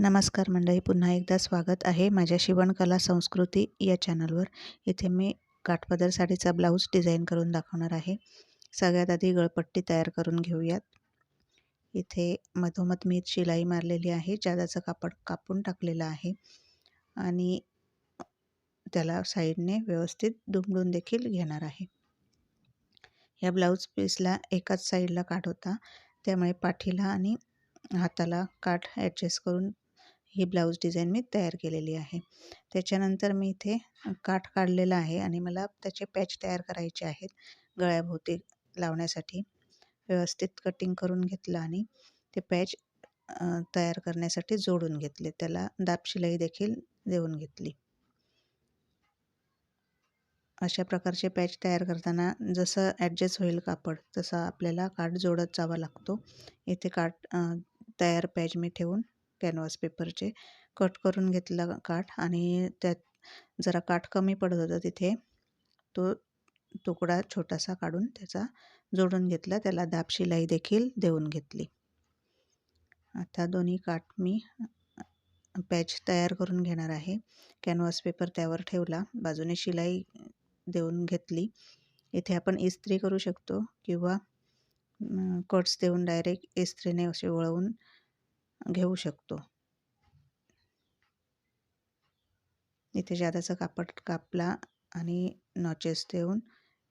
नमस्कार मंडळी पुन्हा एकदा स्वागत आहे माझ्या शिवणकला संस्कृती या चॅनलवर. इथे मी काठपदर साडीचा ब्लाऊज डिझाईन करून दाखवणार आहे. सगळ्यात आधी गळपट्टी तयार करून घेऊयात. इथे मधोमध मी शिलाई मारलेली आहे जादाचं कापड कापून टाकलेलं आहे. आणि त्याला साईडने व्यवस्थित दुमडून देखील घेणार आहे. या ब्लाऊज पीसला एकाच साईडला काठ होता. त्यामुळे पाठीला आणि हाताला काठ ॲडजस्ट करून ही ब्लाऊज डिझाईन मी तयार केलेली आहे. त्याच्यानंतर मी इथे काठ काढलेला आहे आणि मला त्याचे पॅच तयार करायचे आहेत. गळ्याभोवती लावण्यासाठी व्यवस्थित कटिंग करून घेतलं आणि ते पॅच तयार करण्यासाठी जोडून घेतले. त्याला दाब शिलाई देखील देऊन घेतली. अशा प्रकारचे पॅच तयार करताना जसं ॲडजस्ट होईल कापड तसा आपल्याला काठ जोडत जावा लागतो. इथे काठ तयार पॅच मी ठेवून कॅनव्हास पेपरचे कट करून घेतला काठ आणि त्यात जरा काठ कमी पडत होतं तिथे. तो तुकडा छोटासा काढून त्याचा जोडून घेतला. त्याला दाब शिलाई देखील देऊन घेतली. आता दोन्ही काठ मी पॅच तयार करून घेणार आहे. कॅनव्हास पेपर त्यावर ठेवला. बाजूने शिलाई देऊन घेतली. इथे आपण इस्त्री करू शकतो किंवा कट्स देऊन डायरेक्ट इस्त्रीने असे वळवून घेऊ शकतो. इथे जादाचा कापड कापला आणि नॉचेस देऊन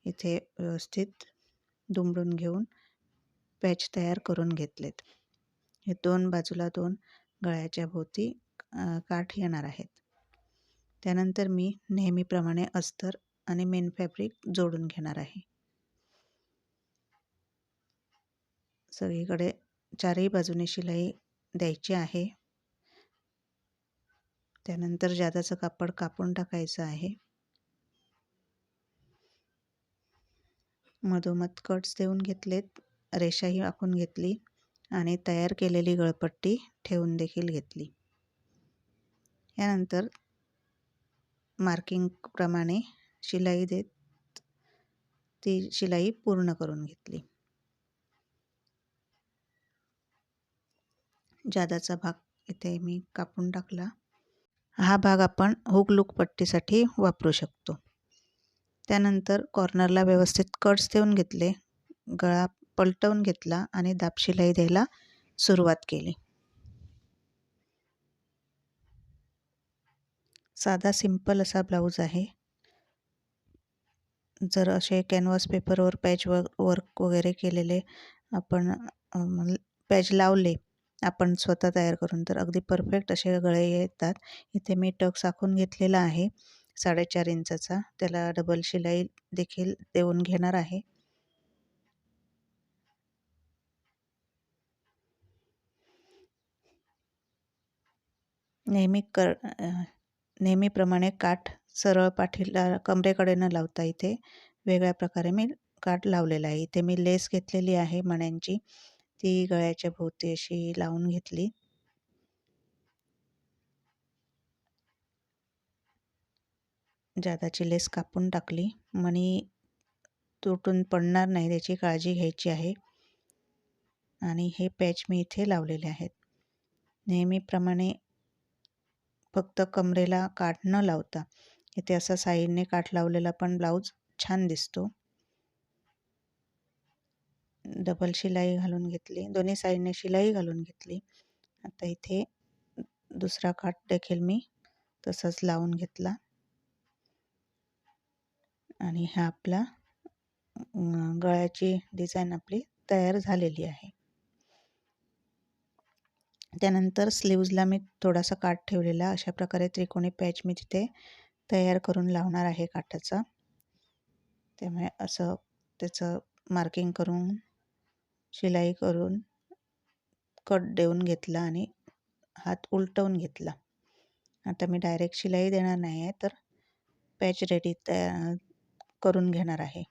इथे व्यवस्थित दुमडून घेऊन पॅच तयार करून घेतलेत. हे दोन बाजूला दोन गळ्याच्या भोवती काठ येणार आहेत. त्यानंतर मी नेहमीप्रमाणे अस्तर आणि मेन फॅब्रिक जोडून घेणार आहे. सगळीकडे चारही बाजूने शिलाई द्यायची आहे. त्यानंतर जादाचं कापड कापून टाकायचं आहे. मधोमध कट्स देऊन घेतलेत. रेषाही आखून घेतली आणि तयार केलेली गळपट्टी ठेवून देखील घेतली. यानंतर मार्किंगप्रमाणे शिलाई देत ती शिलाई पूर्ण करून घेतली. जादाचा भाग इथे मी कापून टाकला. हा भाग आपण हुक लुक पट्टीसाठी वापरू शकतो. त्यानंतर कॉर्नरला व्यवस्थित कट्स देऊन घेतले गळा पलटवून घेतला आणि दापशिलाई द्यायला सुरुवात केली. साधा सिंपल असा ब्लाऊज आहे. जर असे कॅनव्हास पेपरवर पॅच व वर्क वगैरे केलेले आपण पॅच लावले आपण स्वतः तयार करून तर अगदी परफेक्ट असे गळे येतात. इथे मी टक साखून घेतलेला आहे साडेचार इंचाचा. त्याला डबल शिलाई देखील देऊन घेणार आहे. नेहमी कर नेहमीप्रमाणे काठ सरळ पाठीला कमरेकडे न लावता इथे वेगळ्या प्रकारे मी काठ लावलेला आहे. इथे मी लेस घेतलेली आहे मण्यांची. ती गळ्याच्या भोवती अशी लावून घेतली. जादाची लेस कापून टाकली. मणी तुटून पडणार नाही त्याची काळजी घ्यायची आहे. आणि हे पॅच मी इथे लावलेले आहेत. नेहमीप्रमाणे फक्त कमरेला काठ न लावता. इथे असा साईडने काठ लावलेला पण ब्लाऊज छान दिसतो. डबल शिलाई घालून घेतली दोन्ही साईडने शिलाई घालून घेतली. आता इथे दुसरा काठ देखील मी तसंच लावून घेतला. आणि हा आपला गळ्याची डिझाईन आपली तयार झालेली आहे. त्यानंतर स्लीव्जला मी थोडासा काठ ठेवलेला अशा प्रकारे त्रिकोणी पॅच मी तिथे तयार करून लावणार आहे काठाचा. त्यामुळे असं त्याचं मार्किंग करून शिलाई करून कट देऊन घेतला आणि हात उलटवून घेतला. आता मी डायरेक्ट शिलाई देणार नाही आहे तर पॅच रेडी तया करून घेणार आहे.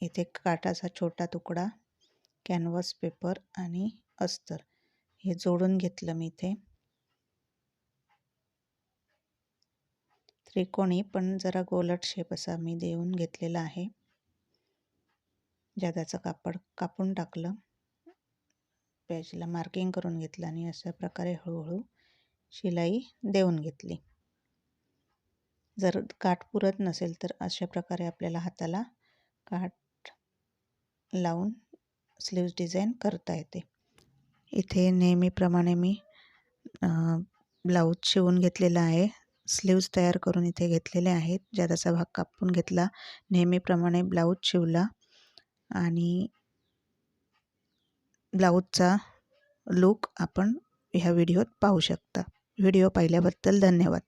इथे काटाचा छोटा तुकडा कॅनव्हास पेपर आणि अस्तर हे जोडून घेतलं मी इथे. त्रिकोणी पण जरा गोलट शेप असा मी देऊन घेतलेला आहे. जादाचं कापड कापून टाकलं. पेजला मार्किंग करून घेतलं आणि अशा प्रकारे हळूहळू शिलाई देऊन घेतली. जर काठ पुरत नसेल तर अशा प्रकारे आपल्याला हाताला काठ लावून स्लीव्ज डिझाईन करता येते. इथे नेहमीप्रमाणे मी ब्लाऊज शिवून घेतलेला आहे. स्लीव्ज तयार करून इथे घेतलेले आहेत. ज्यादाचा भाग कापून घेतला नेहमीप्रमाणे ब्लाऊज शिवला. आणि ब्लाऊजचा लूक आपण ह्या व्हिडिओत पाहू शकता. व्हिडिओ पाहिल्याबद्दल धन्यवाद.